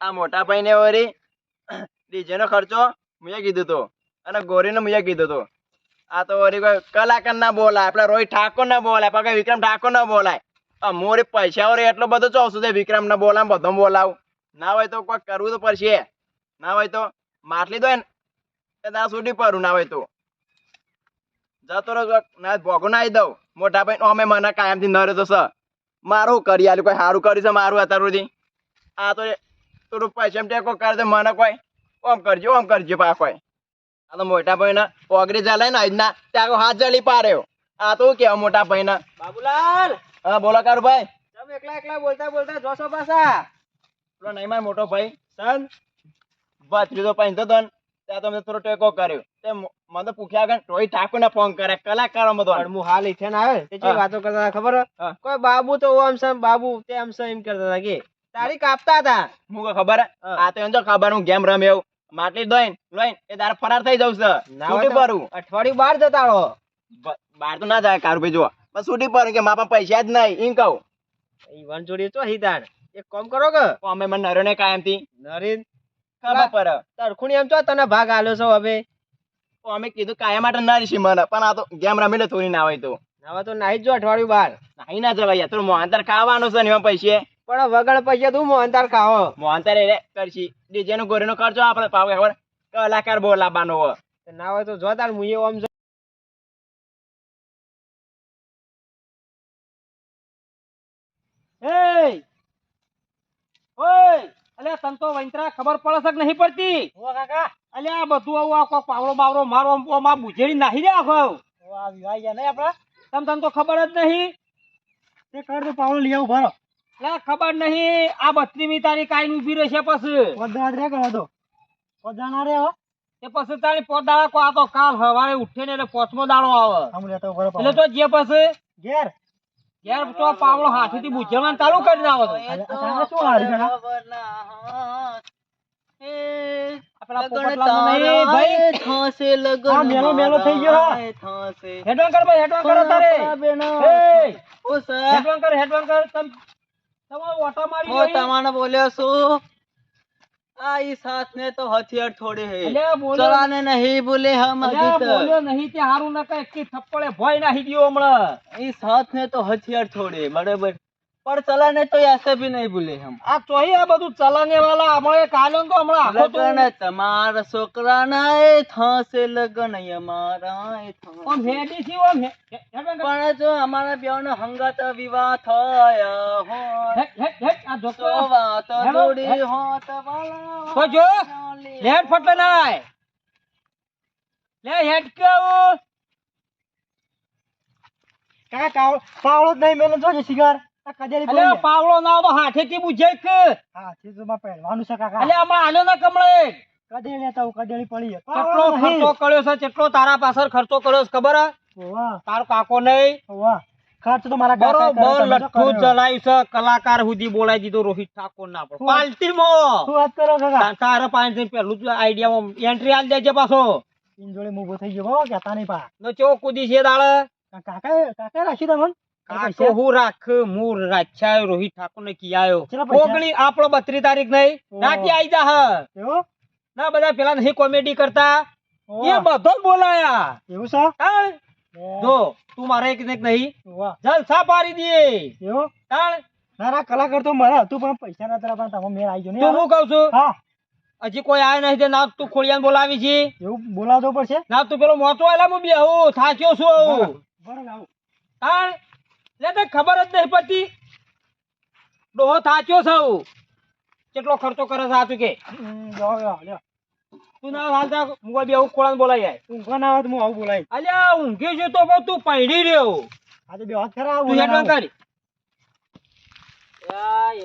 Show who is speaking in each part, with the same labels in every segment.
Speaker 1: આ મોટા ભાઈને વળી ડીજે નો ખર્ચો મુએ કીધું તો અને ગોરીને મુએ કીધું તો. આ તો વળી કોઈ કલાકાર ના બોલાય આપડે રોહિત ઠાકોર ના બોલાય પાકા વિક્રમ ઠાકોર ના બોલાય મોરે પૈસા વળી એટલો બધો ચોસું છે વિક્રમ ને બોલાવ બધો બોલાવું. ના હોય તો કોઈ કરવું તો પડશે. ના હોય તો માટલી દો ને તારા સુધી પડું ના હોય તો. જતો રહો ના ભોગો ના દઉં. મોટા ભાઈ અમે મને કાયમથી ન તો સર. મારું કરી આલ્યું કોઈ સારું કર્યું છે મારું અત્યાર સુધી? આ તો થોડું પૈસા ટેકો કરે તો મને કોઈ. ઓમ કરજો ઓમ કરજો પા કોઈ. આ તો મોટા ભાઈ ના પોગરી ચાલે ને આજના ત્યાં હાથ જલી પાડ્યો. આ તો કેવા મોટા ભાઈ ના
Speaker 2: બાબુલાલ!
Speaker 1: હા બોલો કારું ભાઈ
Speaker 2: તમે એકલા એકલા બોલતા બોલતા જોશો પાછા.
Speaker 1: પેલો નહીં મોટો ભાઈ. સન ત્રીજો ભાઈ ને. ત્યાં તો મેં થોડો ટેકો કર્યો. તે મને તો પૂછ્યા આગળ રોહિત ઠાકોર ને ફોન કરે કલાકારો બધો
Speaker 2: હું હાલ ઈથે ને આવે તે વાતો કરતા ખબર કોઈ બાબુ તો આમ બાબુ તે આમ એમ કરતા હતા કે તારી કાપતા હતા.
Speaker 1: હું ખબર આ તો એમ તો ખબર હું ગેમ રમે એવું. માટલી દોઈન લોઈન એ તારે ફરાર થઈ જવું છે. છૂટી પડું
Speaker 2: અઠવાડિયું બહાર જતા રહો.
Speaker 1: બહાર તો ના જાય કારું ભાઈ જો બસ છૂટી પડું કે મારા પૈસા જ નહીં એમ કહું.
Speaker 2: ઈ વન જોડી તો હિતાણ એક કામ કરો કે?
Speaker 1: અમે મને નરણે ને કાયમથી
Speaker 2: નરેન
Speaker 1: ખબર પર
Speaker 2: તરખુણી એમ છો તને ભાગ આલ્યો છો હવે?
Speaker 1: અમે કીધું કાયમ માટે નરીશી મને પણ આ તો ગેમ રમી લે થોડી ના હોય તો.
Speaker 2: હવે તો નાહી જો અઠવાડિયું બહાર
Speaker 1: નાહી ના જવાય યાર થોડું મોહનતાર ખાવાનું છે ને એમાં પૈસે.
Speaker 2: પણ વગર પૈસા તું મોહનતાર ખાઓ
Speaker 1: મોહનતાર એ કરશી. ડીજે નો ગોરીનો ખર્ચો આપણે પાવ ખબર? કલાકાર બોલાવવાનો હોય.
Speaker 2: ના હોય તો જો તાર મુએ ઓમ હે!
Speaker 3: એય! ઓય! અલ્યા તને તો વંતરા ખબર પડે છે કે નહીં પડતી? અલ્યા આ બધું આવું આ કોક પાવડો બાવડો મારો આમ આ બુજેડી નાહી તમ તને તો ખબર જ નહીં?
Speaker 2: તે કર તો પાવડો લઈ આવું ભરો
Speaker 3: અલ્યા ખબર નહીં આ બત્રીમી તારીખ આઈને ઊભી રહેશે પછી.
Speaker 2: પદરાત રે કરો તો પદાના રે હો.
Speaker 3: એ પછી તારી પોદાળા કો આ તો કાલ સવારે ઉઠે ને એટલે પોચમો દાડો આવે. એટલે તો જે પછી.
Speaker 2: ઘેર.
Speaker 3: ઘેર તો પાવડો હાથેથી બુજવાનું ચાલુ કરી આવે તો
Speaker 2: શું હારી ગણા
Speaker 3: તારે તમારો ઓટો મારી
Speaker 1: તમારે બોલ્યો છું આ ઈ સાથ ને તો હથિયાર થોડે હે.
Speaker 3: અલ્યા બોલ્યો
Speaker 1: ચલાને નહીં બોલે હમ
Speaker 3: અલ્યા
Speaker 1: અજી
Speaker 3: બોલ્યો નહીં તે હારું ના કઈ એકી થપ્પડે ભોય નાખી દ્યો હમણાં.
Speaker 1: ઈ પણ ચલાને તો એસે ભી નહીં ભૂલે હમ
Speaker 3: આ ચોહી આ બધું ચલાને વાલા અમારે કાલન તો હમણાં આખો તો
Speaker 1: ને તમારા છોકરાના એ થાસે લગન અમારા એ થા
Speaker 3: ઓમ હેડી થી ઓમ
Speaker 1: પણ જો અમારા બેનો હંગત વિવાહ થાય
Speaker 3: હો આ
Speaker 1: જોકો વાત જોડી હોત વાલા
Speaker 3: તો જો લેટ ફટલે નાય. લે હેડ
Speaker 2: કાકા કાવળો નહીં મેલે જોજે સિગાર.
Speaker 3: અલે પાવળો ના તો હાથેથી બુજે કે
Speaker 2: હા તો માં પહેરવાનું છે કાકા.
Speaker 3: અલે આમાં આલ્યો ના કમળે.
Speaker 2: કજેરી લેતા હું પડી
Speaker 3: કેટલો ખર્ચો કર્યો છે કેટલો તારા પાછળ ખર્ચો કર્યો છે ખબર હે? તારો કાકો નહીં.
Speaker 2: વાહ ખર્ચ તો મારા
Speaker 3: બરોબર
Speaker 2: કરે, તમે તો
Speaker 3: લઠ્ઠું ચલાવ્યું છે કલાકાર સુધી બોલાવી દીધો રોહિત ઠાકોર ના પણ
Speaker 2: શું વાત કરો કાકા?
Speaker 3: તારા પાંચ પહેલું જ આઈડિયામાં એન્ટ્રી આલ દેજે પાછો.
Speaker 2: ઈન જોડે ઊભો થઈ ગયો કેતા નહીં પા.
Speaker 3: નો કૂદી છે દાળ
Speaker 2: કાકા કાકા રાખી દે મન.
Speaker 3: કાકો હું રાખ? મૂર રાખ્યા રોહિત ઠાકોર ને કિયાયો ઓગણી આપણો બત્રી તારીખ નહીં.
Speaker 2: ઓહો.
Speaker 3: આઈ જા હ. ના બધા પેલા નહીં કોમેડી કરતા. એ બધો બોલાયા.
Speaker 2: એવું છે?
Speaker 3: તાણ. જો તું મારે એક ને એક નહીં. જલસા પાડી દે
Speaker 2: એવું?
Speaker 3: તાણ.
Speaker 2: ના ના કલાકાર તો મારા હતું પણ પૈસા ના તરફ તમે મેળ આવી ગયો
Speaker 3: તું હું કહું છું
Speaker 2: હા.
Speaker 3: હજી કોઈ આય નહીં તે ના તું ખોડિયાને બોલાવી છે.
Speaker 2: એવું બોલાવતો પડશે?
Speaker 3: ના તું પેલો મોચો આલા હું બેહું થાક્યો છું.
Speaker 2: બરાબર
Speaker 3: તાણ. લે તને ખબર જ નહીં પડતી. ડોહો થાચ્યો સૌ કેટલો ખર્ચો કરે છે સાચું કે. તું ના હાલતા મુંબઈ બેહું ખોળાને બોલાઈ જાય
Speaker 2: ઊંઘા ના આવે હું આવું બોલાય
Speaker 3: અલ્યા ઊંઘી છે તો તું પૈડી રહ્યો.
Speaker 2: આજે બે હાથ ખરા
Speaker 3: આવું. હેડવાન કરી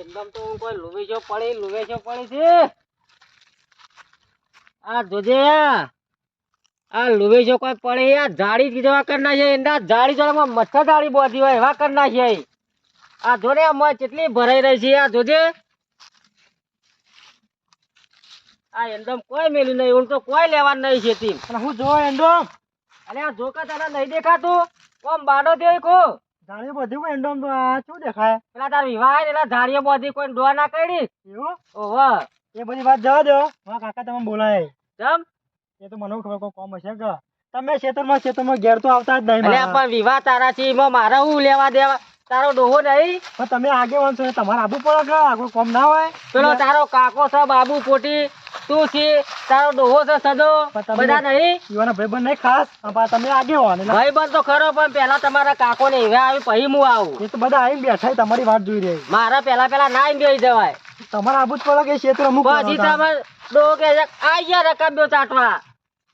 Speaker 2: એકદમ તો હું કોઈ લુવે છો પડી લુવે છો પડી છે. આ જોજે આ લુવે જો કોઈ પડે આ જાળી જેવા કરી નાખે એના જાળી જોડે મચ્છર જાળી બોધી હોય એવા કરી નાખે આ જોડે આમાં કેટલી ભરાઈ રહી છે આ જોજે આ એન્ડમ કોઈ મેલ્યું નહીં એવું તો કોઈ લેવા નહીં છે
Speaker 3: અને હું જો એન્ડમ
Speaker 2: અરે આ જોકા તારા નહીં દેખાતું? કોમ બાડો દે કો
Speaker 3: જાણે બધું કોઈ એન્ડમ તો આ શું દેખાય?
Speaker 2: પેલા તાર વિવાહ ને એલા ધાડીઓ બધી કોઈ ડોર ના કરી
Speaker 3: એવું?
Speaker 2: ઓહો.
Speaker 3: એ બધી વાત જવા દો. મારા કાકા તમે બોલાય
Speaker 2: જમ.
Speaker 3: એ તો મને ખબર કોઈ કોમ હશે કે તમે ખેતરમાં ખેતરમાં ઘેર તો આવતા જ નહીં
Speaker 2: પણ વિવાહ તારા છે એમાં મારા હું લેવા દેવા? તારો ડોહો નહીં?
Speaker 3: પણ તમે આગેવાન છો તમારે આબુ પડે કે આગળ કોમ ના હોય?
Speaker 2: પેલો તારો કાકો છે બાબુ પોટી તું છે તારો ડોહો છે સદો? બધા નહીં?
Speaker 3: યુવાના ભાઈબંધ નહીં ખાસ? અને તમે આગેવાન એટલે
Speaker 2: ભાઈ બંધ તો ખરો પણ પેલા તમારા કાકો ને એવા આવી પછી હું આવું.
Speaker 3: એ તો બધા આવીને બેઠા તમારી વાત જોઈ રહી.
Speaker 2: મારા પેલા પેલા ના બેસી જવાય.
Speaker 3: તમારે આબુ જ પડે કે ક્ષેત્ર અમુક
Speaker 2: પછી તમે ડોહો કે આ ગયા રકમ બે ચાટવા.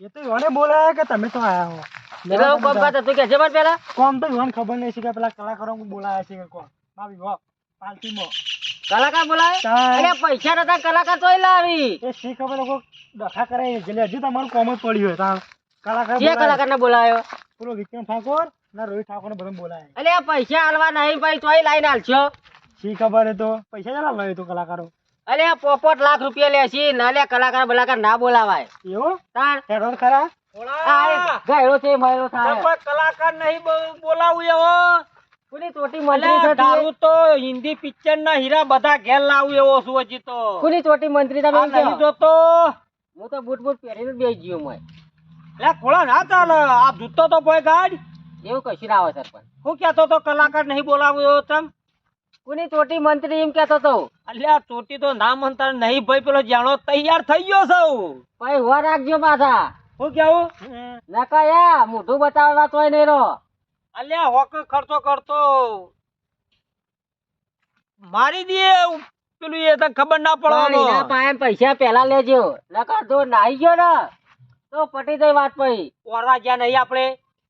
Speaker 3: એ તો યુવાને બોલાયા કે તમે તો આયા હો.
Speaker 2: એટલે હું કોમ કરતો તું કે છે પેલા?
Speaker 3: કોમ તો યુવાન ખબર નહીં છે કે પેલા કલાકારો બોલાયા છે કે કોણ? મારી વિવાહ પાર્ટીમાં
Speaker 2: કલાકાર બોલાય અરે પૈસા નતા કલાકાર તોય લાવી.
Speaker 3: એ શી ખબર લોકો ડખા કરે એટલે હજુ તમારું કોમ જ પડ્યું હોય તાણ કલાકાર
Speaker 2: જે કલાકાર ને બોલાયો
Speaker 3: પેલો વિક્રમ ઠાકોર ના રોહિત ઠાકોર ને બધા બોલાય
Speaker 2: એટલે પૈસા હાલવા નહીં ભાઈ તોય લાઈન હાલશો.
Speaker 3: શી ખબર હે તો? પૈસા જરા લાવ્યો તો કલાકારો.
Speaker 2: અરે પોપટ લાખ રૂપિયા લેશી ના લે કલાકાર બલાકાર ના બોલાવાય.
Speaker 3: એવું?
Speaker 2: તાણ.
Speaker 3: હેડો ખરા.
Speaker 2: આ એ છે મયરો થાય
Speaker 3: કલાકાર નહીં બોલાવું એવો
Speaker 2: કુની ચોટી મંત્રી છે તું?
Speaker 3: તો હિન્દી પિક્ચર ના હીરા બધા ઘેર લાવું એવો છું હજી તો.
Speaker 2: કુની ચોટી મંત્રી તમે કહો?
Speaker 3: જોતો.
Speaker 2: હું તો બૂટ બૂટ પહેરીને જ બેસી ગયો મય.
Speaker 3: લે ખોળા ના ચાલે. આ જૂતો તો કોઈ ગાડ.
Speaker 2: એવું કશું ના આવે સરપંચ.
Speaker 3: હું કેતો તો કલાકાર નહીં બોલાવું એવો તમ?
Speaker 2: કુની ચોટી મંત્રી એમ કેતો તો.
Speaker 3: અલ્યા ચોટી તો ના અંતર નહીં ભાઈ પેલો જાણો તૈયાર થઈ ગયો સૌ
Speaker 2: ભાઈ હો રાખજો પાછા
Speaker 3: હું કેવું
Speaker 2: નકા યા મોઢું બતાવવા તોય નહીં રહો.
Speaker 3: અલ્યા હોક ખર્ચો કરતો. મારી દે પેલું એ તને ખબર ના પડવાનો.
Speaker 2: પાસે પૈસા પેલા લેજો. નકર જો નાઈ ગયો ને તો પટી જાય વાત પછી
Speaker 3: ઓરવા ગયા નહીં આપણે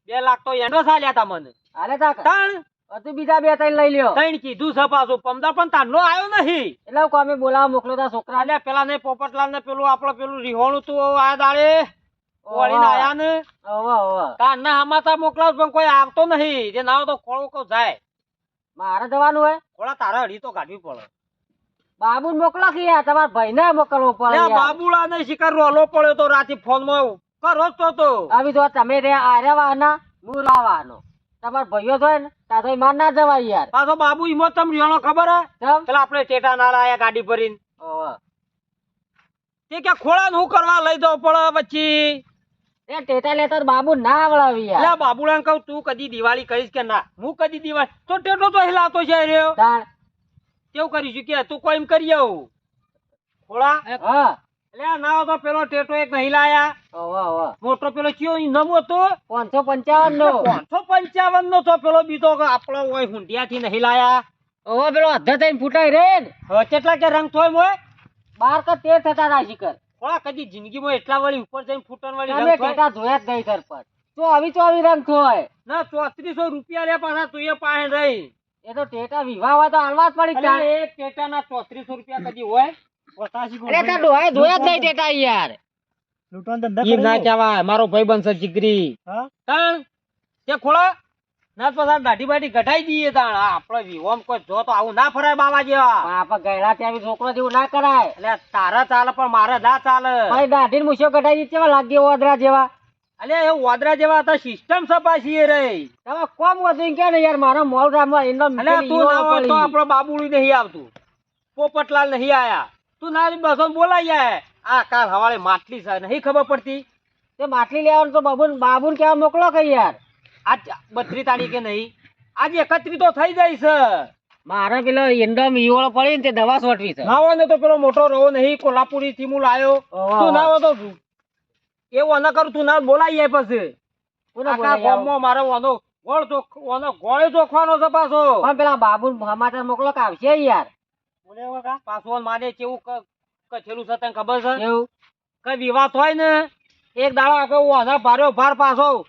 Speaker 3: બે લાખ તો એનો સાલ્યા તા મને.
Speaker 2: હાલે તા
Speaker 3: તાણ.
Speaker 2: હજુ બીજા બે ત્રણ લઈ લ્યો.
Speaker 3: ત્રણ કીધું છે પાછું. પમદા પણ તારનો આવ્યો નહીં.
Speaker 2: એટલે કોમે બોલાવા મોકલો તા છોકરા
Speaker 3: એટલે પેલા ને પોપટલાલ ને પેલું આપડે પેલું રિહોણું તું આ દાડે વળીને આયા ને.
Speaker 2: ઓવા ઓવા
Speaker 3: હમાતા મોકલાવ પણ કોઈ આવતો નહીં. જે ના તો ખોળો કો જાય.
Speaker 2: મારે જવાનું હોય?
Speaker 3: ખોળા તારા હડી તો કાઢવી પડે.
Speaker 2: બાબુ મોકલો કે યાર? તમારા ભાઈ ને મોકલવો પડે.
Speaker 3: બાબુલા ને શિકાર રોલો પડ્યો તો રાતે ફોનમાં કરો તો તો.
Speaker 2: આવી તો તમે રે આરે વાહના હું લાવવાનો તમારા ભાઈઓ થાય ને તાતો માર ના જવાય યાર.
Speaker 3: પાછો બાબુ ઈમો તમ રિહોણો ખબર હે? પેલા આપણે ટેટા ના લાયા ગાડી ભરીને. તે કે ખોળા નું કરવા લઈ દો પડે પછી?
Speaker 2: એ ટેટા લેતા બાબુ ના આવડાવી યાર.
Speaker 3: બાબુ બાબુલાને કહું તું કદી દિવાળી કરીશ કે ના? હું કદી દિવાળી તો ટેટો તો હિલાતો છે રહ્યો.
Speaker 2: તાણ.
Speaker 3: કેવું કરીશું કે તું કોઈ એમ કરી આવું? ખોળા?
Speaker 2: હા.
Speaker 3: એટલે ના તો પેલો ટેટો એક નહીં લાયા.
Speaker 2: ઓવા ઓવા
Speaker 3: મોટો પેલો કયો નમો હતો?
Speaker 2: પાંચસો પંચાવન નો
Speaker 3: પાંચસો પંચાવન નો તો પેલો બીજો આપણો હોય હુંડિયા થી નહીં લાયા.
Speaker 2: ઓવા પેલો અધર થઈને ફૂટાય રે
Speaker 3: હવે કેટલા કે રંગ થોય મોય
Speaker 2: બાર કે તેર થતા ના શિખર.
Speaker 3: થોડા કદી જિંદગીમાં એટલા વળી ઉપર જઈને ફૂટન વાળી
Speaker 2: તમે ટેટા જોયા જ નહીં સરપંચ. તો આવી તો આવી રંગ થોય
Speaker 3: ના ચોત્રીસો રૂપિયા લે પાછા તું એ પાસે રહી.
Speaker 2: એ તો ટેટા વિવાહ હોય તો હાલવા જ પડી
Speaker 3: એક
Speaker 2: ટેટા
Speaker 3: ના ટેટાના ચોત્રીસો રૂપિયા કદી હોય?
Speaker 2: અરે તા ડોહાએ જોયા જ નહીં ટેટા યાર.
Speaker 3: ઈ ના કહેવાય મારો ભાઈ બનશે જીગરી. તાણ કે ખોળા. ના તો તાર દાઢી બાઢી ઘટાઈ દઈએ તાણ. આપણો વિહોમ કોઈ જો તો આવું ના ફરાય બાવા જેવા.
Speaker 2: બાપા ગયડા ત્યાં છોકરો જેવું ના કરાય.
Speaker 3: એટલે તારા ચાલે પણ મારે ના ચાલે.
Speaker 2: ભાઈ દાઢી મૂછો કઢાઈ દીધી કેવા લાગે ઓદરા જેવા?
Speaker 3: અલે એ વાદરા જેવા હતા સિસ્ટમ સપાસી એ રહી
Speaker 2: તમે કોમ વધુ કે ને યાર મારો મોલ રામમાં એનો
Speaker 3: અલ્યા તું ના હોય તો. આપણો બાબુડી નહીં આવતું. પોપટલાલ નહીં આયા. તું ના બસો બોલાઈ જાય. આ કાલ હવારે માટલી છે. નહીં ખબર પડતી?
Speaker 2: તે માટલી લેવાનું તો બાબુ બાબુ કેવા મોકલો કે યાર.
Speaker 3: આજ બત્રી તારીખે નહીં. આજે એકત્રી તો થઈ જાય છે.
Speaker 2: મારે પેલો એન્ડમ ઈવળો પડી ને તે દવા સોટવી છે.
Speaker 3: નાવો ને તો પેલો મોટો રહો નહીં. કોલ્હાપુરી થી હું લાયો તું. નાવો તો એવું ન કરું તું ના બોલાઈ જાય પછી. આખા ગામમાં મારો વાનો ગોળ ચોખ વાનો ગોળે ચોખવાનો છે પાછો.
Speaker 2: પણ પેલા બાબુ સમાચાર મોકલો કે આવશે યાર.
Speaker 3: પાછો માને કેવું ક- છે તને ખબર છે?
Speaker 2: એવું?
Speaker 3: કઈ વિવાદ હોય ને એક દાડો આખો વાના ભાર્યો ભાર પાછો.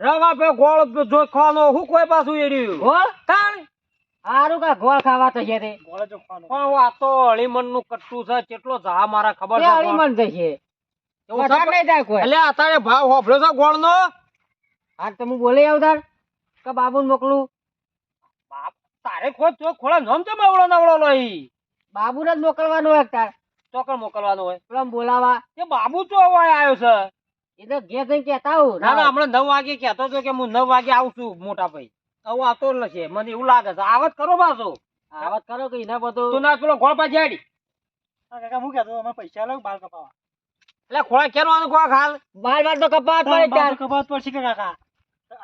Speaker 3: રવા પે ગોળ જોખવાનો હું કોઈ પાછું એડ્યું?
Speaker 2: ગોળ
Speaker 3: તાણ?
Speaker 2: હારું કા ગોળ ખાવા તો. છે તે
Speaker 3: પણ આ તો અળીમણનું કટ્ટું છે કેટલો જા મારા ખબર છે
Speaker 2: જશે
Speaker 3: અત્યારે ભાવ હોભળ્યો છે ગોળ નો
Speaker 2: હા તો હું બોલી આવું તાર કે બાબુ મોકલું?
Speaker 3: તારે ખોદ તો ખોળા નમ છે માવડો નવડો લઈ
Speaker 2: બાબુને જ મોકલવાનો હોય તાર?
Speaker 3: ચોકડ મોકલવાનો હોય?
Speaker 2: પેલા બોલાવા.
Speaker 3: એ બાબુ તો હવે આવ્યો છે.
Speaker 2: એ તો ઘેર જઈને કેતા હું
Speaker 3: ના ના હમણાં નવ વાગે કેતો હતો કે હું નવ વાગે આવું છું મોટા ભાઈ. આવું આવતો નથી મને એવું લાગે છે. આવત કરો પાછો.
Speaker 2: આવત કરો કે એને
Speaker 3: તું ના પેલો ઘોળ પાછી આડી
Speaker 4: કાકા હું કેતો અમે પૈસા લઉં બાલ કપાવા.
Speaker 3: એટલે ખોળા કેનો આનો ખોળા ખાલ
Speaker 2: બાર બાર તો કપાત પડે
Speaker 4: બાલ
Speaker 2: ચાર
Speaker 4: તો પડશે કે કાકા?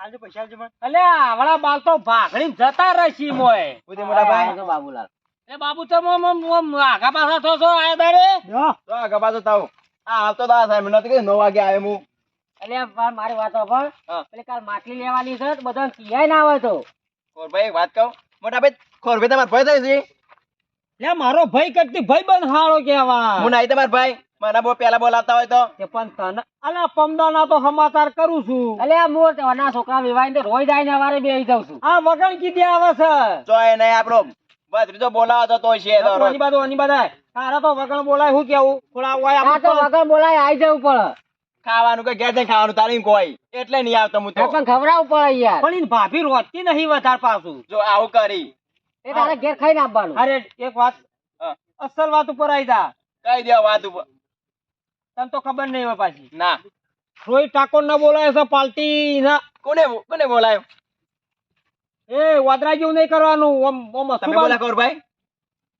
Speaker 4: આજે પૈસા જમા મને.
Speaker 3: એટલે આવડા બાલ તો ભાગડી જતા રહેશી મોય.
Speaker 1: મોટા ભાઈ.
Speaker 2: બાબુલાલ.
Speaker 3: એ બાબુ તમે આમ- આમ- આમ આગા પાછા થો છો આયા દાડે
Speaker 1: તો આ ગભા તો આ આવતો તો સાહેબ નથી કીધું નવ વાગે આવ્યો હું.
Speaker 2: એટલે મારી વાત સાંભળ
Speaker 1: હા.
Speaker 2: કાલ માટલી લેવાની છે તો બધાને ના આવે તો.
Speaker 1: ખોરભાઈ એક વાત કહું. મોટા ભાઈ ખોરભાઈ તમારે ભય થાય છે?
Speaker 3: લે મારો ભાઈ કરતી ભાઈ બંધ હારો કેવા
Speaker 1: હું નહીં તમારો ભાઈ. મને બહુ પેલા બોલાવતા હોય તો.
Speaker 3: કે પણ તને અલા પમદાના તો સમાચાર કરું છું.
Speaker 2: એટલે આ મોર ના છોકરા વિવાહ રોજ આવીને અમારે બેસી જાઉં છું.
Speaker 3: આ વગણ કીધી આવે છે.
Speaker 1: જો એ નહીં આપણો ભત્રીજો બોલાવો તો તોય છે તો
Speaker 3: ઓની બાજુ ઓની બાજુ તારા તો વગણ બોલાય શું કેવું? થોડા હોય
Speaker 2: આ તો વગણ બોલાય આવી જવું પડે
Speaker 1: ખાવાનું કે ઘેર જઈને ખાવાનું તારી કોઈ. એટલે નહીં આવતો હું તો.
Speaker 2: પણ ખવડાવવું પડે યાર.
Speaker 3: પણ ભાભી રોતી નહીં વધાર પાછું.
Speaker 1: જો આવું કરી.
Speaker 2: એ તારે ઘેર ખાઈને આપવાનું
Speaker 3: અરે એક વાત. અસલ વાત ઉપર આવી જા.
Speaker 1: કહી દેવા વાત ઉપર?
Speaker 3: તને તો ખબર નહીં હોય પાછી.
Speaker 1: ના.
Speaker 3: રોહિત ઠાકોર ના બોલાય છે પાલટી ના.
Speaker 1: કોને કોને બોલાયો?
Speaker 3: એ વાદરા જેવું નહીં કરવાનું ઓમ ઓમ
Speaker 1: તમે બોલા
Speaker 3: બાબુ.
Speaker 1: ખોરભાઈ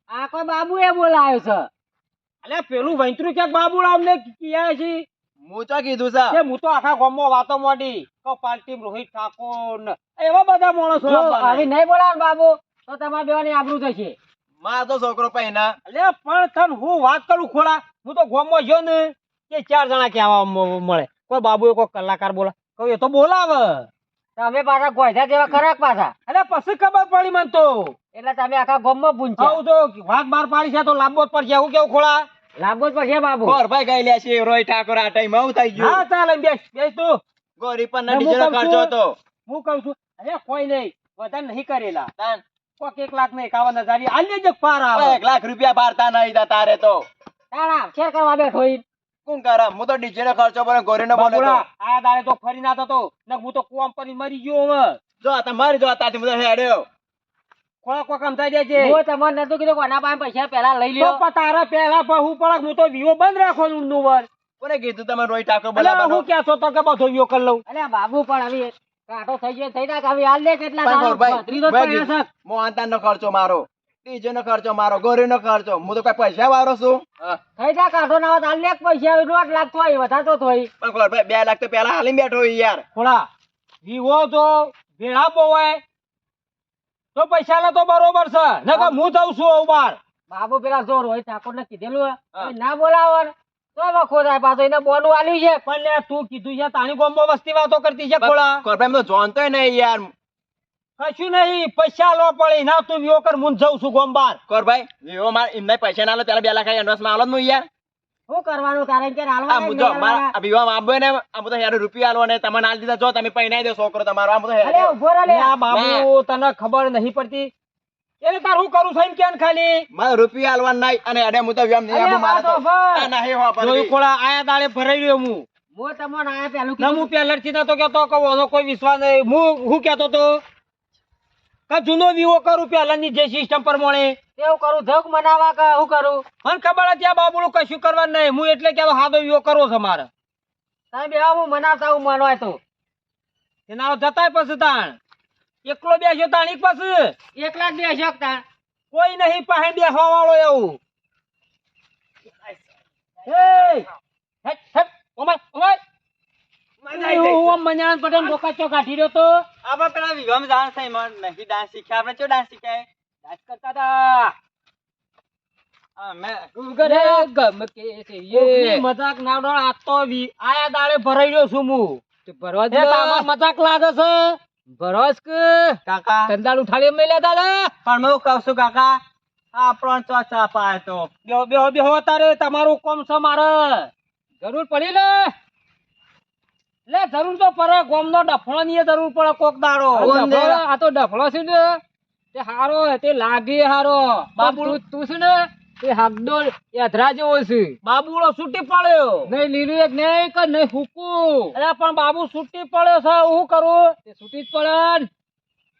Speaker 2: આ કોઈ બાબુ એ બોલાયો છે.
Speaker 3: અલે પેલું વૈંતરું ક્યાંક બાબુરાવ ને કિયા છે?
Speaker 1: હું તો કીધું છે?
Speaker 3: એ હું તો આખા ગામમાં વાતો મોડી. તો પાર્ટી રોહિત ઠાકોર એવા બધા માણસો.
Speaker 2: હવે નહીં બોલાવ બાબુ તો તમારે બેવાની આબરૂ થશે.
Speaker 1: માર તો છોકરો પહેના
Speaker 3: અલે પણ તન હું વાત કરું ખોડા? હું તો ગામમાં ગયો ને કે ચાર જણા કહેવા મ- મળે? કોઈ બાબુ કોઈ કલાકાર બોલા કહું એ તો બોલાવે.
Speaker 2: તમે પાછા ગોયધા જેવા ખરાક પાછા?
Speaker 3: અરે પછી ખબર પડી મને તો.
Speaker 2: એટલે તમે આખા ગામમાં પૂંછ્યા.
Speaker 3: આવું તો વાઘ બાર પાડી છે તો લાંબો જ પડશે. એવું કેવું ખોળા?
Speaker 2: લાંબો જ પડશે બાબુ.
Speaker 1: ખોરભાઈ કહી લે છે રોય ઠાકોર આ ટાઈમ આવું થઈ
Speaker 3: હા ચાલ એમ બેસ. બેસ તું.
Speaker 1: ગોરી પર
Speaker 3: હું
Speaker 1: ડીજે
Speaker 3: કહું
Speaker 1: તો.
Speaker 3: હું કઉ છું. અરે કોઈ નહીં. વધારે નહીં કરેલા.
Speaker 1: તાન
Speaker 3: કોક એક લાખ નહીં એકાવન હજાર આલી જ પાર આવે.
Speaker 1: એક લાખ રૂપિયા ભારતા નહીં તા તારે તો.
Speaker 2: તારા શેર કરવા બેઠો.
Speaker 1: કોણ કરે હું તો ડીજે નો ખર્ચો બોલે ગોરી નો બોલે
Speaker 3: આ દાડે તો ફરી ના થતો. ને હું તો કુવામ પડી મરી ગયો હવે.
Speaker 1: જો તમારી જો તાથી હું હેડ્યો.
Speaker 3: ખોળા કોક સમજાઈ દેજે
Speaker 2: હું તમને નતું કીધું કે પાસે પૈસા પહેલા લઈ લ્યો.
Speaker 3: તારા પહેલા હું પડક હું તો વિવો બંધ રાખો વર.
Speaker 1: કોને કીધું તમે રોય ટાકો
Speaker 3: અલા, હું ક્યાં છો તો કે બધો વિવો કરી લઉં.
Speaker 2: અલ્યા બાબુ પણ હવે કાંટો થઈ ગયો થઈ જાય હવે હાલ લે કેટલા
Speaker 1: મેં. મોહનતાન નો ખર્ચો મારો. ડીજે નો ખર્ચો મારો ગોરી નો ખર્ચો. હું તો કઈ પૈસા વાળો છું.
Speaker 2: થઈ જાય કાંટો ના વાત હાલ પૈસા દોઢ લાખ થોય વધારતો થોઈ
Speaker 1: પણ ખોરભાઈ બે લાખ તો પેલા હાલી બેઠો હોય યાર.
Speaker 3: ખોળા વિવો તો ભેળા પોવાય તો પૈસા લે તો બરોબર છે. નકર હું. જઉં છું હવે બાર
Speaker 2: બાબુ પેલા જો રોહિત ઠાકોર ને કીધેલું હે. ના બોલાવો ને તો વખો થાય પાછો એને બોનું આલ્યું છે.
Speaker 3: પણ તું કીધું છે તાણી ગોમ્બો વસ્તી વાતો કરતી છે ખોળા.
Speaker 1: ખોરભાઈ હું તો જોનતો નહીં યાર.
Speaker 3: કશું નહીં પૈસા લો પડે ના તું વિવો કર હું જઉં છું ગોમબાર કર
Speaker 1: ભાઈ વિવો માર એમને પૈસા ના લો ત્યારે બે લાખ એડવાન્સમાં આલો નું હું યાર
Speaker 2: શું કરવાનું? કારણ કે
Speaker 1: આ
Speaker 2: હાલવાના
Speaker 1: હું
Speaker 2: જ
Speaker 1: જો
Speaker 2: નહીં
Speaker 1: મારા. આ વિવાહ આબો ને આ બધો યાર રૂપિયા આલો ને તમે ના દીધા જો તમે પૈનાઈ દો છોકરો તમારો આ બધો
Speaker 2: અરે ઊભો. લે.
Speaker 3: આ બાબુ તને ખબર નહીં પડતી. એને તાર હું કરું છું એમ કેમ ખાલી?
Speaker 1: મારે રૂપિયા આલવા નહીં અને અડે મુજો તો વ્યમ નહીં આપું મારે તો. આ નહીં હો પર.
Speaker 3: ખોળા આયા દાળે ભરાઈ રહ્યો હું
Speaker 2: મો તમને આયા પેલું
Speaker 3: ના હું પેલરથી નતો કેતો કહો ઓનો કોઈ વિશ્વાસ નહીં. હું હું કેતો તો કે જૂનો વિવો કરું પહેલાની જે સિસ્ટમ પ્રમાણે
Speaker 2: એવું કરું ધક મનાવા કે હું કરું?
Speaker 3: મને ખબર હતી આ બાબુડું કશું કરવાનું નહીં. હું એટલે કે હાદો વિવો કરવો છે મારે.
Speaker 2: તમે બેવા હું મનાવતા હું માનવાય તો.
Speaker 3: એના જતાય પછી તાણ. એકલો બેસ્યો તાણ એક પછી?
Speaker 2: એકલા જ બે શકતા
Speaker 3: કોઈ નહીં પાસે બેસવા વાળો એવું હે હેટ, હેટ, ઓમાય, ઓમાય. હું આમ પટેલ ડોકાચો કાઢી રહ્યો તો?
Speaker 4: આપણે પેલા વિવાહ જાણ થઈ મને નહીં ડાન્સ શીખ્યા. આપણે ચો ડાન્સ શીખ્યા?
Speaker 3: ડાન્સ કરતા હતા
Speaker 4: હા મેં
Speaker 2: ઉગરે ગમ કે છે
Speaker 3: કોકની મજાક ના ઉડાડ, આ તો આયા દાડે ભરાઈ રહ્યો છું હું.
Speaker 2: ભરવા
Speaker 3: એ મજાક લાગે છે.
Speaker 2: ભરોસ કે.
Speaker 4: કાકા.
Speaker 2: ધંધાળ ઉઠાડી મેલ્યા દાડે
Speaker 4: પણ હું કહું છું કાકા આપણો ચો ચા પાય તો.
Speaker 3: બેહો બેહો તારે તમારું કોમ છે મારે.
Speaker 2: જરૂર પડી લે.
Speaker 3: લે જરૂર તો પડે ગોમનો ડફળો ની જરૂર પડે કોક દાડો.
Speaker 2: આ તો ડફળો છે ને. તે હારો તે લાગે હારો.
Speaker 3: બાબુ.
Speaker 2: તું છે ને તે હાગડો યાદરા જેવો છે.
Speaker 3: બાબુડો છૂટી પડ્યો.
Speaker 2: નહીં લીલું એક નહીં કે નહીં હુકું
Speaker 3: અરે પણ બાબુ છૂટી પડ્યો છે હું કરું?
Speaker 2: તે છૂટી જ પડે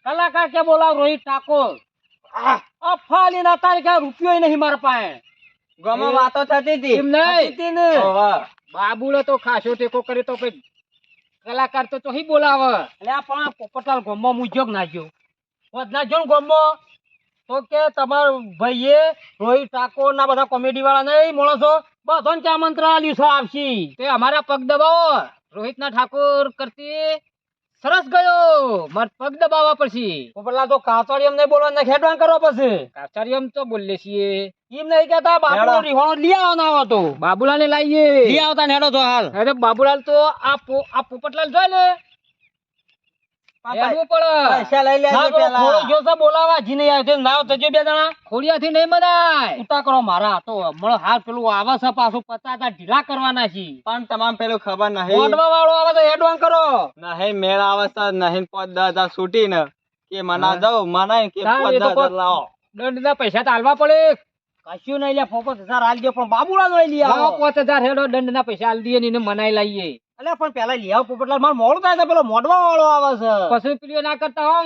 Speaker 3: કલાકાર કે બોલાવ રોહિત ઠાકોર. અફાલી ના તારી કે રૂપિયો નહીં મારા પાસે?
Speaker 4: ગમે વાતો થતી હતી.
Speaker 2: એમ નહીં. બાબુલો તો ખાસો ટેકો કરે તો પછી કલાકાર તો ચોહી બોલાવે.
Speaker 3: એટલે આ પણ પોપટલાલ ગામમાં હું જોગ નાખ્યો. હોત જો ને તો કે તમારા ભાઈએ રોહિત ઠાકોર ના બધા કોમેડી વાળા નહીં માણસો બધાને કે આમંત્રણ આલ્યું છે આવશી.
Speaker 2: તે અમારા પગ દબાવો. રોહિતના ઠાકોર કરતી સરસ ગયો. માર પગ દબાવવા પડશે.
Speaker 3: પેલા તો કાચારિયમ ને બોલવા ખેડવાન કરવા પછી
Speaker 2: કાચારિયમ તો બોલે છીએ.
Speaker 3: એમ નહીં કેતા
Speaker 4: હેડો.
Speaker 3: રીહોણો લઈ આવવાનો આવો તો.
Speaker 2: બાબુલાલને
Speaker 3: ને
Speaker 2: લાવીએ
Speaker 3: આવતા નેડો તો હાલ.
Speaker 2: અરે બાબુલાલ તો આ પોપટલાલ જોઈ ને પડે
Speaker 4: પૈસા લઈ લેજો પેલા.
Speaker 3: જોશે બોલાવા જી નહીં આવ્યો નાવ તજો બે જણા.
Speaker 2: ખોડિયાથી નહીં મનાય.
Speaker 3: ઉતા કરો મારા તો હમણાં હાલ પેલું આવે છે પાછું પચાસ ઢીલા કરવાના છે.
Speaker 4: પણ તમામ પેલું ખબર નહીં.
Speaker 3: મોઢવા વાળો આવે તો હેડવાન કરો.
Speaker 4: નહીં મેળ આવે છે નહીં પાંચ દસ હજાર છૂટી ને કે મના જાઉં મનાય કે
Speaker 2: ના,
Speaker 4: પાંચ દસ હજાર લાવો.
Speaker 2: દંડના પૈસા તો હાલવા પડે.
Speaker 3: કશું નહીં લે ફોકસ હજાર હાલ દે પણ બાબુ લઈ
Speaker 2: પાંચ હજાર હેડો દંડના પૈસા હાલ દઈએ ને મનાઈ લાવીએ
Speaker 3: અલ્યા પણ પેલા લઈ આવો પોપટલાલ માર મોડું થાય પેલો મોડવા વાળો આવે છે.
Speaker 2: પછી પીલીઓ ના કરતા હો.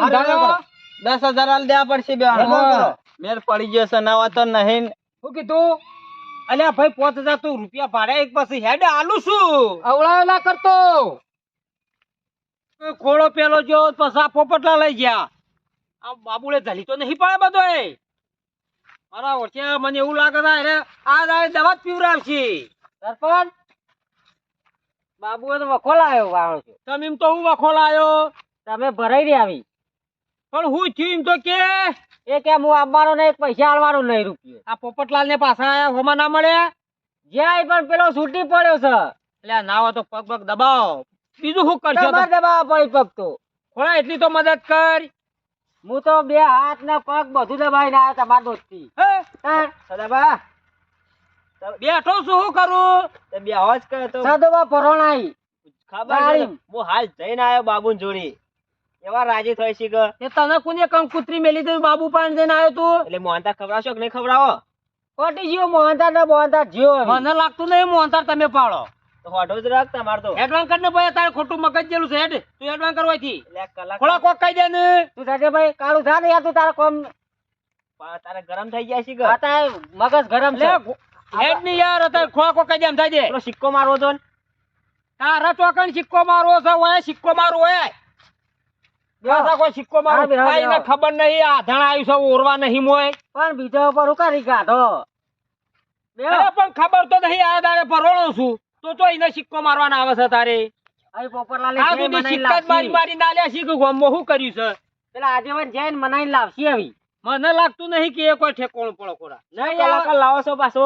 Speaker 4: દસ હજાર હાલ દેવા પડશે બે મેર પડી ગયો છે નવા તો નહીં.
Speaker 2: શું કીધું?
Speaker 3: અલ્યા ભાઈ પાંચ હજાર તું રૂપિયા ભાડે એક પછી હેડ આલુ શું
Speaker 2: અવળાવેલા કરતો.
Speaker 3: ખોળો પેલો જો પછી આ પોપટલા લઈ ગયા. આ બાબુલે ધલી તો નહીં પડે બધો એ મારા ઓછે મને એવું લાગે છે અરે આ દવા જ પીવડાવશે.
Speaker 2: સરપંચ બાબુએ તો વખો લાવ્યો વાળો છે.
Speaker 3: તમે એમ તો હું વખો લાવ્યો
Speaker 2: તમે ભરાઈ રહી આવી
Speaker 3: પણ હું થયું એમ તો કે
Speaker 2: એ કે હું આવવાનો ને એક પૈસા આલવાનો નહીં રૂપિયો.
Speaker 3: આ પોપટલાલ ને પાછા આયા હોમાં ના મળ્યા?
Speaker 2: જ્યાં પણ પેલો છૂટી પડ્યો છે.
Speaker 3: એટલે ના હોય તો પગ પગ દબાવો. બીજું શું કરશો
Speaker 2: તમારે દબાવવા પડી પગ તો.
Speaker 3: ખોળા એટલી તો મદદ કર.
Speaker 2: હું તો બે હાથ ને પગ બધું દબાઈને ના તમારા દોસ્તી?
Speaker 4: સદાબા.
Speaker 3: બેઠો છું શું કરું?
Speaker 4: તે બે અવાજ કરે તો.
Speaker 2: સદોબા પરણાઈ
Speaker 4: ખબર હું હાલ જઈને આવ્યો બાબુન જોડી. એવા રાજી થઈ છે કે?
Speaker 3: એ તને કોને કંકુત્રી મેલી દઉં બાબુ પાણી જઈને આવ્યો તું?
Speaker 4: એટલે મોહનતા ખવડાવશો કે નહીં ખવડાવો?
Speaker 2: કોટી જીવો મોહનતા ને મોહનતા જીવો
Speaker 3: મને લાગતું નહીં મોહનતા તમે પાડો.
Speaker 4: તો હોટો જ રાખ તમારે તો.
Speaker 3: એડવાન્સ કરીને ભાઈ તારે ખોટું મગજ જેલું છે હેડ. તું એડવાન્સ કરવાથી
Speaker 4: થી
Speaker 3: થોડા કોક કહી દે ને.
Speaker 2: તું સાજે ભાઈ કાળું થા ને યાર તું તારા કોમ
Speaker 4: તારે ગરમ થઈ જાય છે કે?
Speaker 2: મગજ ગરમ છે.
Speaker 3: હેડની યાર અત્યારે ખોખો કઈ કહી થાય છે.
Speaker 4: સિક્કો મારવો તો
Speaker 3: તારા ચોકણ સિક્કો મારવો છે ઓય સિક્કો મારવો ઓય કોઈ સિક્કો મારો. ખબર નહીં આવ્યું છે ઓરવા નહીં મોય.
Speaker 2: પણ બીજા ઉપર હું કાઢો.
Speaker 3: પણ ખબર તો નહીં આ દાડે પરોણો છું. તો તો એને સિક્કો મારવાના આવે છે તારે. સિક્કા મારી. મારી ના લ્યા શીખ ગોમમાં શું કર્યું છે?
Speaker 2: પેલા આગેવાન જઈને મનાઈને લાવશી આવી.
Speaker 3: મને લાગતું નહીં કે એ કોઈ ઠેકોણું પડો
Speaker 2: નહીં
Speaker 4: લાવો છો પાછો.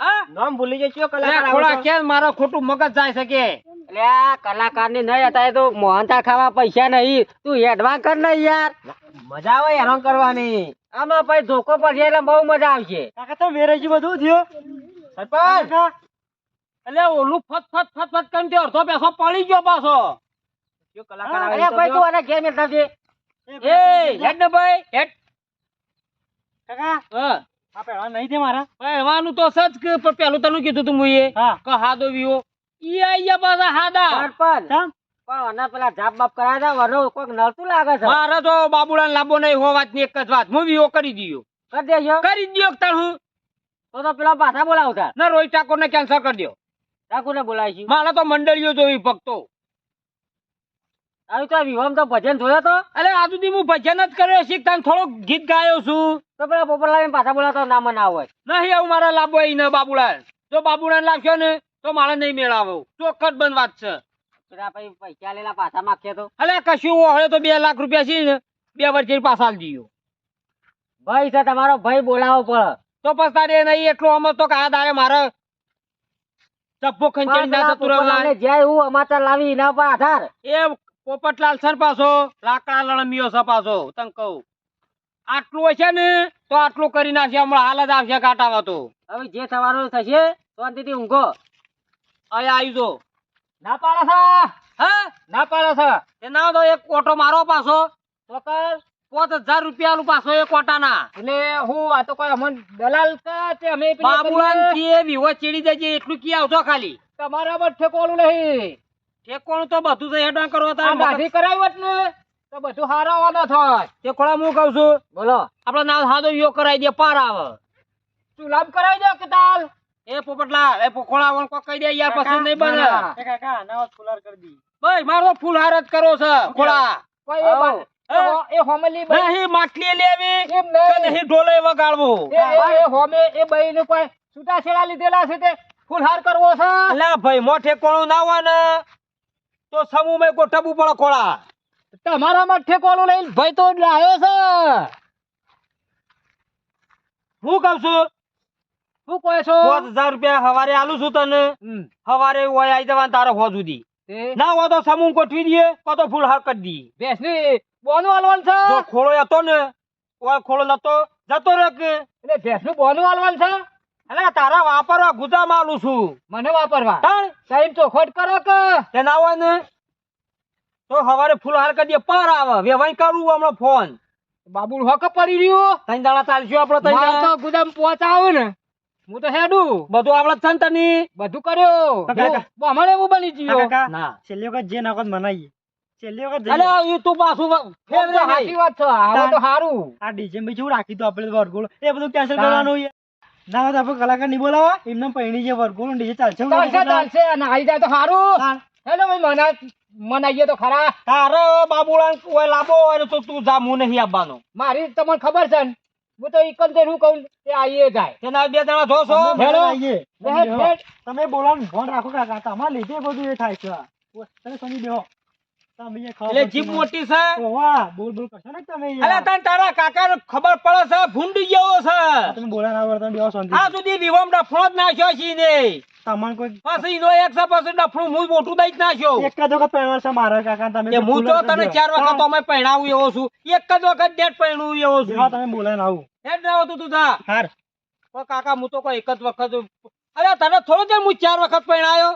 Speaker 4: નામ ભૂલી જશો કલાકાર થોડા
Speaker 3: કે મારો ખોટું મગજ જાય શકે?
Speaker 2: એટલે આ કલાકારની નહીં અત્યારે તો મોહનતા ખાવા પૈસા નહીં. તું એડવા કર ને યાર.
Speaker 4: મજા આવે હેરાન કરવાની.
Speaker 2: આમાં પછી ધોકો પડશે એટલે બહુ મજા આવશે.
Speaker 3: કાકા તો વેરેજી બધું થયો.
Speaker 4: સરપંચ!
Speaker 3: એટલે ઓલું ફત ફત ફત ફત કરીને તે અડધો પૈસો પડી ગયો પાછો.
Speaker 4: કલાકાર
Speaker 2: અરે ભાઈ તું આને ઘેર મેલતા છે.
Speaker 3: એ હેડ ભાઈ હેડ.
Speaker 2: કાકા.
Speaker 3: હા.
Speaker 2: આ પહેલા નહીં દે મારા.
Speaker 3: પહેરવાનું તો સચ કે પણ પેલું તને કીધું તું મુએ
Speaker 2: હા.
Speaker 3: કે હાદો વિવો. ઈ આયા પાછા હાદા.
Speaker 2: સરપંચ. પણ આના પેલા જાપ બાપ કરાયા હતા કોઈક નળતું લાગે છે.
Speaker 3: મારે તો બાબુડાને લાંબો નહીં હો વાતની એક જ વાત. હું વિવો કરી દીયો
Speaker 2: કરી દેજો.
Speaker 3: કરી દ્યો તાર હું?
Speaker 2: તો તો પેલા પાછા બોલાવતા.
Speaker 3: ના રોહિત ઠાકોર ને કેન્સલ કરી દો
Speaker 2: ઠાકોર ને બોલાવી
Speaker 3: મારે તો મંડળીઓ જોવી ભક્તો.
Speaker 2: આવી તો વિવામ તો ભજન જોયો તો?
Speaker 3: અરે આ સુધી હું ભજન જ કર્યો શીખ તને થોડુંક ગીત ગાયો છું?
Speaker 2: તો પેલા પોપટલાલ પાછા બોલાતો ના મને આવો
Speaker 3: નહીં આવું મારા લાભો અહીં ને બાબુલાલ. જો બાબુલાલ લાગશો ને તો મારે નહીં મેળાવો. ચોખ્ખટ બંધ વાત છે.
Speaker 2: પેલા પૈસા લેલા પાછા માગશે તો?
Speaker 3: અલે કશું હવે તો બે લાખ રૂપિયા છે ને બે વર્ષે પાછા દીયો.
Speaker 2: ભાઈ છે તમારો ભાઈ બોલાવો પડે
Speaker 3: તો પછી તારે નહીં એટલો અમર તો કાયા દાડે મારે ચપ્પો ખંચેડી ના જતું રહેવાય.
Speaker 2: જ્યાં એવું અમાચાર લાવી એના પર આધાર.
Speaker 3: એ પોપટલાલ સર પાછો લાકડા લણમીઓ છે પાછો તને કહું. આટલું હશે ને તો આટલું કરી નાખશે હમણાં હાલ જ આવશે કાંટાવા તો.
Speaker 2: હવે જે થવાનું થશે શાંતિથી ઊંઘો.
Speaker 3: અહીંયા આવી જો.
Speaker 2: ના પાડે છે.
Speaker 3: હા?
Speaker 2: ના પાડે છે.
Speaker 3: ના તો એક ઓટો મારો પાછો.
Speaker 2: ચોક્કસ
Speaker 3: પાંચ હજાર રૂપિયા આલું પાછો એક ઓટાના.
Speaker 2: એટલે હું આ તો કોઈ અમન દલાલ તે અમે
Speaker 3: બાબુલાલ
Speaker 2: કરીએ.
Speaker 3: વિવો ચેડી દેજે એટલું કી આવજો ખાલી?
Speaker 2: તમારા પર ઠેકોલું નહીં.
Speaker 3: ઠેકોણું તો બધું તો હેડવાન કરવા
Speaker 2: આ
Speaker 3: તારે
Speaker 2: દાઢી કરાવી ને તો બધું હારાવાનો થાય.
Speaker 3: ખોળા હું કહું છું?
Speaker 2: બોલો.
Speaker 3: આપડે ના સાદો યો કરાવી દે પાર આવે.
Speaker 5: ચૂલામ કરાવી દે કે તાલ
Speaker 3: એ પોપટલા એ પોખોળા વણ કો કહી દે યાર પસંદ નહીં બને.
Speaker 6: એ કાકા આના ફુલાર કરી દી.
Speaker 3: ભાઈ મારો ફૂલ હાર જ કરો છે ખોળા
Speaker 5: કોઈ એ બા-
Speaker 3: હો.
Speaker 5: એ હોમલી બઈ-
Speaker 3: નહીં માટલી લેવી
Speaker 5: એમ
Speaker 3: કે
Speaker 5: નહીં.
Speaker 3: ઢોલે વગાડવું?
Speaker 5: એ- હોમે એ બઈને કોઈ છૂટાછેડા લીધેલા છે તે ફુલહાર કરવો છે?
Speaker 3: અલ્યા ભાઈ મોઠે કોણું ના હોય ને. તો સમૂહ મેં ગોઠવવું પડે કોળા
Speaker 5: તમારા મઠે કોલું લઈને ભાઈ તો આવ્યો છે.
Speaker 3: હું કઉ છું?
Speaker 5: શું કહે છો?
Speaker 3: પાંચ હજાર રૂપિયા હવારે આલું છું તને. હવારે હોય આવી જવાનું તારે હો સુધી. ના હોય તો સમૂહ ગોઠવી દઈએ કો તો ફૂલ હાર કરી દઈએ.
Speaker 5: ભેંસની બોનું આલવાનું છે?
Speaker 3: ખોળો હતો ને ઓય ખોળો નતો જતો રહે કે
Speaker 5: એટલે ભેંસનું બોનું આલવાનું છે?
Speaker 3: અલ્યા તારા વાપરવા ગુદામાં માલું છું.
Speaker 5: મને વાપરવા? સાહેબ ચોખવટ કરો કે?
Speaker 3: તે ના હોય ને? તો હવારે ફૂલ હાર કરી પાર આવે. વેવાઈ કરું હમણાં ફોન.
Speaker 5: બાબુ હક પડી રહ્યો?
Speaker 3: તઈ દાડા ચાલશું આપડે
Speaker 5: તઈ તો. ગુદામ પહોંચાવું ને. હું તો હેડું.
Speaker 3: બધું આપડે છે ને તની?
Speaker 5: બધું કર્યો. અમારે એવું બની ગયું.
Speaker 3: ના.
Speaker 6: છેલ્લી વખત જે નખત મનાઈએ છેલ્લી વખત જઈએ.
Speaker 3: એ તું પાછું
Speaker 5: સાચી વાત છે. હવે તો સારું
Speaker 6: આ ડીજે બીજું રાખી દો આપડે વરઘોડો. એ બધું કેન્સલ કરવાનું ના હોય તો આપણે કલાકાર નહીં બોલાવા. એમને પૈણી જે વરઘોડો ડીજે ચાલશે
Speaker 5: ચાલશે ચાલશે. અને આવી જાય તો સારું હેલો. ભાઈ મને મનાઈએ તો ખરા.
Speaker 3: તારો બાબુલાન કોઈ લાંબો હોય તો તું જા હું નહીં આવવાનો.
Speaker 5: મારી તમને ખબર છે ને હું તો જ હું કહું કે આવીએ જાય.
Speaker 3: તેના બે જણા જોશો. હેલો.
Speaker 6: તમે. તમે ફોન રાખો કાકા. તમારે લીધે બધું એ થાય છે. તમે સમજી ખાવા
Speaker 3: એટલે જીપ મોટી છે?
Speaker 6: ઓવા, બોલ બોલ કરશો ને તમે યાર.
Speaker 3: તને તારા કાકા ખબર પડે છે ભૂંડી જેવો છે.
Speaker 6: તમે બોલા ના બોલા તમે શાંતિ
Speaker 3: આ સુધી વિવમ ડફણો જ નાખ્યો છે ને
Speaker 6: તમારે કોઈ
Speaker 3: પછી એનો એક છે ડફણું હું મોટું દઈ જ નાખ્યો.
Speaker 6: એક જ વખત પહેરવા છે મારા કાકા તમે
Speaker 3: હું તો તને ચાર વખત
Speaker 6: હા.
Speaker 3: અમે પહેણાવું એવો છું. એક જ વખત ડેટ પહેણવું એવો છું.
Speaker 6: તમે બોલાય ને આવું.
Speaker 3: હેડ ના હોતું તું
Speaker 6: હાર.
Speaker 3: કાકા હું તો કોઈ એક જ વખત અરે તને થોડો જ હું ચાર વખત પહેણાયો